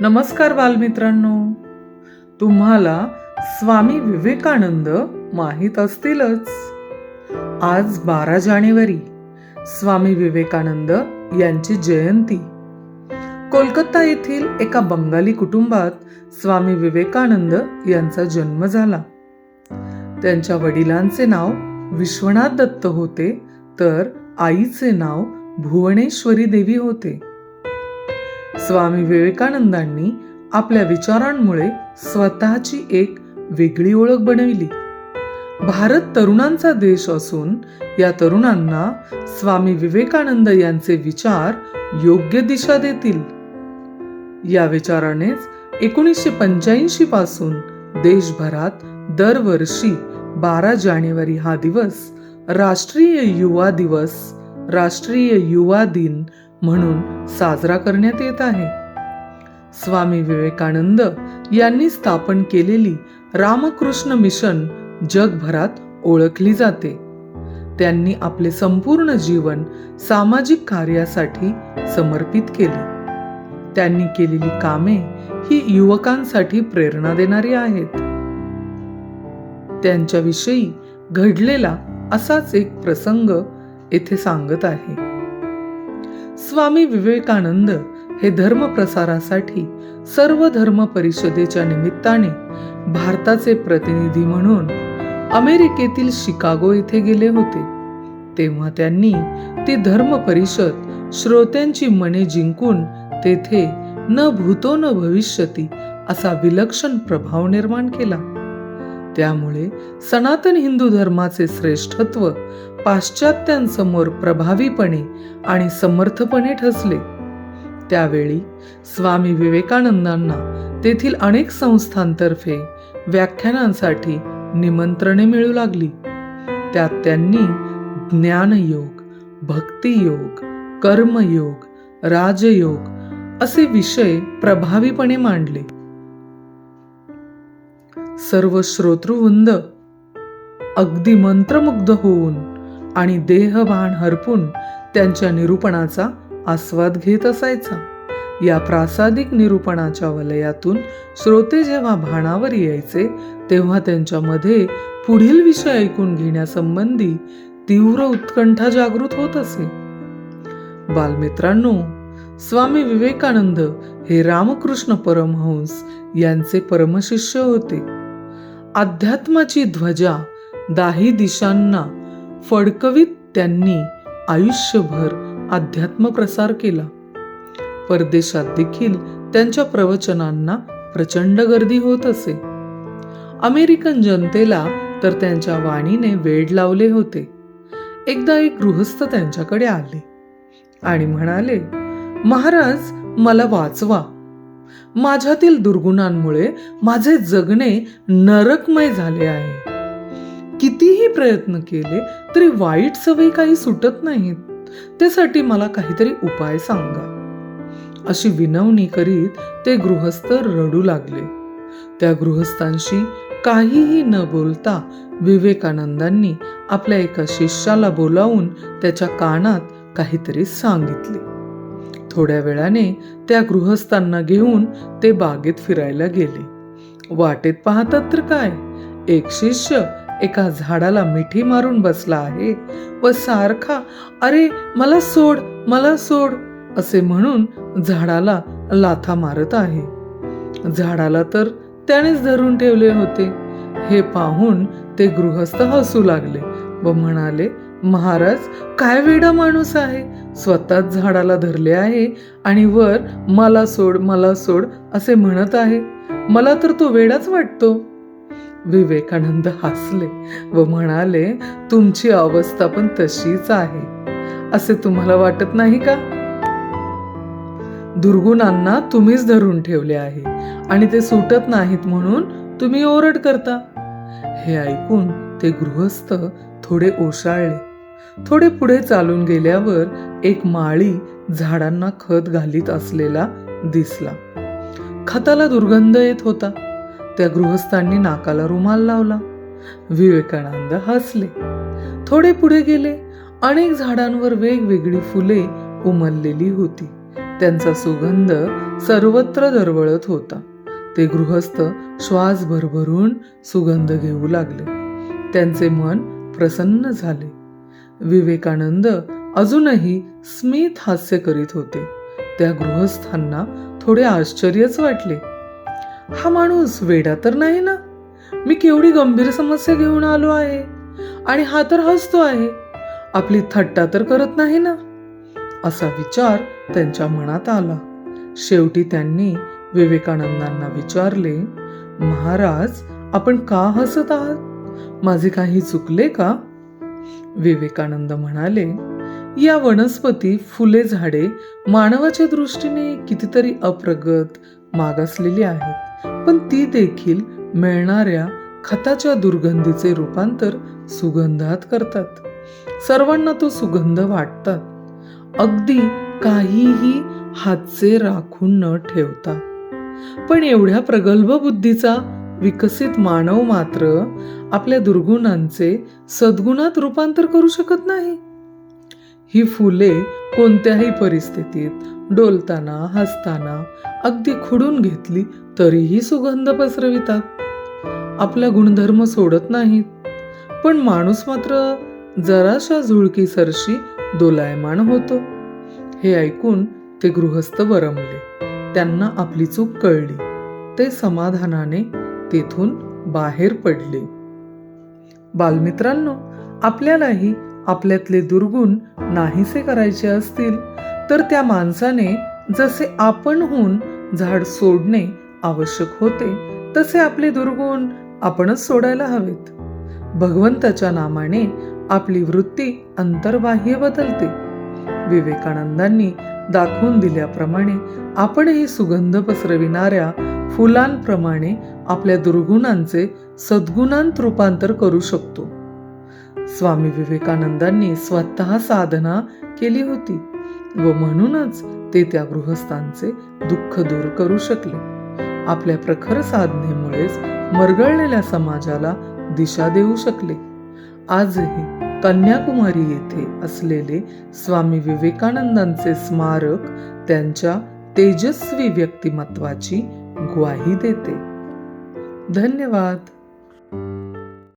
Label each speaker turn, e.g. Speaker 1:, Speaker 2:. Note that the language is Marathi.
Speaker 1: नमस्कार बालमित्रांनो. तुम्हाला स्वामी विवेकानंद माहीत असतीलच. आज बारा जानेवारी स्वामी विवेकानंद यांची जयंती. कोलकाता येथील एका बंगाली कुटुंबात स्वामी विवेकानंद यांचा जन्म झाला. त्यांच्या वडिलांचे नाव विश्वनाथ दत्त होते तर आईचे नाव भुवनेश्वरी देवी होते. स्वामी विवेकानंदांनी आपल्या विचारांमुळे स्वतःची एक वेगळी ओळख बनविली. भारत तरुणांचा देश असून या तरुणांना स्वामी विवेकानंद यांचे विचार योग्य दिशा देतील. या विचारानेच एकोणीसशे पंच्याऐंशी पासून देशभरात दरवर्षी बारा जानेवारी हा दिवस राष्ट्रीय युवा दिवस राष्ट्रीय युवा दिन म्हणून साजरा करण्यात येत आहे. स्वामी विवेकानंद यांनी स्थापन केलेली रामकृष्ण मिशन जगभरात ओळखली जाते. त्यांनी आपले संपूर्ण जीवन सामाजिक कार्यासाठी समर्पित केले. त्यांनी केलेली कामे ही युवकांसाठी प्रेरणा देणारी आहेत. त्यांच्याविषयी घडलेला असाच एक प्रसंग येथे सांगत आहे. स्वामी विवेकानंद हे धर्म प्रसारासाठी सर्व धर्म परिषदेच्या निमित्ताने भारताचे प्रतिनिधी म्हणून अमेरिकेतील शिकागो येथे गेले होते. तेव्हा त्यांनी ती धर्म परिषद श्रोत्यांची मने जिंकून तेथे न भूतो न भविष्यती असा विलक्षण प्रभाव निर्माण केला. त्यामुळे सनातन हिंदू धर्माचे श्रेष्ठत्व पाश्चात्यांसमोर प्रभावीपणे आणि समर्थपणे ठसले. त्यावेळी स्वामी विवेकानंदांना तेथील अनेक संस्थांतर्फे व्याख्यानांसाठी निमंत्रणे मिळू लागली. त्यात त्यांनी ज्ञानयोग भक्तियोग कर्मयोग राजयोग असे विषय प्रभावीपणे मांडले. सर्व श्रोतृवृंद. अगदी मंत्रमुग्ध होऊन आणि देहभान हरपून त्यांच्या निरूपणाचा आस्वाद घेत असायचा. या प्रासादिक निरूपणाच्या वलयातून श्रोते जेव्हा भाणावर यायचे तेव्हा त्यांच्यामध्ये पुढील विषय ऐकून घेण्यासंबंधी तीव्र उत्कंठा जागृत होत असे. बालमित्रांनो स्वामी विवेकानंद हे रामकृष्ण परमहंस यांचे परमशिष्य होते. अध्यात्माची ध्वजा दाही दिशांना फडकवीत त्यांनी आयुष्यभर अध्यात्म प्रसार केला. परदेशात देखील त्यांच्या प्रवचनांना प्रचंड गर्दी होत असे. अमेरिकन जनतेला तर त्यांच्या वाणीने वेड लावले होते. एकदा एक गृहस्थ त्यांच्याकडे आले आणि म्हणाले महाराज मला वाचवा. माझ्यातील दुर्गुणांमुळे माझे जगणे नरकमय झाले आहे. कितीही प्रयत्न केले तरी वाईट सवयी काही सुटत नाहीत. त्यासाठी मला काहीतरी उपाय सांगा. अशी विनवणी करीत ते गृहस्थ रडू लागले. त्या गृहस्थांशी काहीही न बोलता विवेकानंदांनी आपल्या एका शिष्याला बोलावून त्याच्या कानात काहीतरी सांगितले. थोड्या वेळाने त्या गृहस्थांना घेऊन ते बागेत फिरायला गेले. वाटेत पाहतात तर काय? एक शिष्य एका झाडाला मिठी मारून बसला आहे व सारखा अरे मला सोड मला सोड असे म्हणून झाडाला लाथा मारत आहे. झाडाला तर त्यानेच धरून ठेवले होते. हे पाहून ते गृहस्थ हसू लागले व म्हणाले महाराज काय वेडा माणूस आहे? स्वतःच झाडाला धरले आहे आणि वर मला सोड मला सोड असे म्हणत आहे. मला तर तो वेडाच वाटतो. विवेकानंद हसले व म्हणाले तुमची अवस्था पण तशीच आहे. असे तुम्हाला वाटत नाही का? दुर्गुणांना तुम्हीच धरून ठेवले आहे आणि ते सुटत नाहीत म्हणून तुम्ही ओरड करता. हे ऐकून ते गृहस्थ थोडे ओशाळले थोडे पुढे चालून गेल्यावर एक माळी झाडांना खत घालीत असलेला दिसला. खताला दुर्गंध येत होता. त्या गृहस्थांनी नाकाला रुमाल लावला. विवेकानंद हसले. थोडे पुढे गेले. अनेक झाडांवर वेगवेगळी फुले उमललेली होती. त्यांचा सुगंध सर्वत्र दरवळत होता. ते गृहस्थ श्वास भरभरून सुगंध घेऊ लागले. त्यांचे मन प्रसन्न झाले. विवेकानंद अजूनही स्मित हास्य करीत होते. त्या गृहस्थांना थोडे आश्चर्यच वाटले. हा माणूस वेडा तर नाही ना? मी केवढी गंभीर समस्या घेऊन आलो आहे? आणि हा तर हसतो आहे. आपली थट्टा तर करत नाही ना? असा विचार त्यांच्या मनात आला. शेवटी त्यांनी विवेकानंदांना विचारले महाराज आपण का हसत आहात? माझे काही चुकले का? विवेकानंद म्हणाले या वनस्पती फुले झाडे मानवाच्या दृष्टीने कितीतरी अप्रगत मागासलेली आहेत. पण ती देखील मिळणाऱ्या खताच्या दुर्गंधीचे रूपांतर सुगंधात करतात. सर्वांना तो सुगंध वाटतात. अगदी काहीही हातचे राखून न ठेवता. पण एवढ्या प्रगल्भ बुद्धीचा विकसित मानव मात्र आपल्या दुर्गुणांचे सद्गुणात रूपांतर करू शकत नाही. ही फुले कोणत्याही परिस्थितीत डोलताना हसताना अगदी खुडून घेतली तरीही सुगंध पसरवितात. आपला गुणधर्म सोडत नाहीत. पण माणूस मात्र जराशा झुळकी सरशी दोलायमान होतो. हे ऐकून ते गृहस्थ वरमले. त्यांना आपली चूक कळली. ते समाधानाने तेथून बाहेर पडले. बालमित्रांनो आपल्यालाही आपल्यातले दुर्गुण नाहीसे करायचे असतील तर त्या माणसाने जसे आपणहून झाड सोडणे आवश्यक होते तसे आपले दुर्गुण आपणच सोडायला हवेत. भगवंताच्या नामाने आपली वृत्ती अंतर्बाह्य बदलते. विवेकानंदांनी दाखवून दिल्याप्रमाणे आपणही सुगंध पसरविणाऱ्या फुलांप्रमाणे आपल्या दुर्गुणांचे सद्गुणांत रूपांतर करू शकतो. स्वामी विवेकानंदांनी स्वतः साधना केली होती व म्हणूनच ते त्या गृहस्थांचे दुःख दूर करू शकले. आपल्या प्रखर साधनेमुळेच मरगळलेल्या समाजाला दिशा देऊ शकले. आजही कन्याकुमारी येथे असलेले स्वामी विवेकानंदांचे स्मारक त्यांच्या तेजस्वी व्यक्तिमत्वाची ग्वाही देते. धन्यवाद.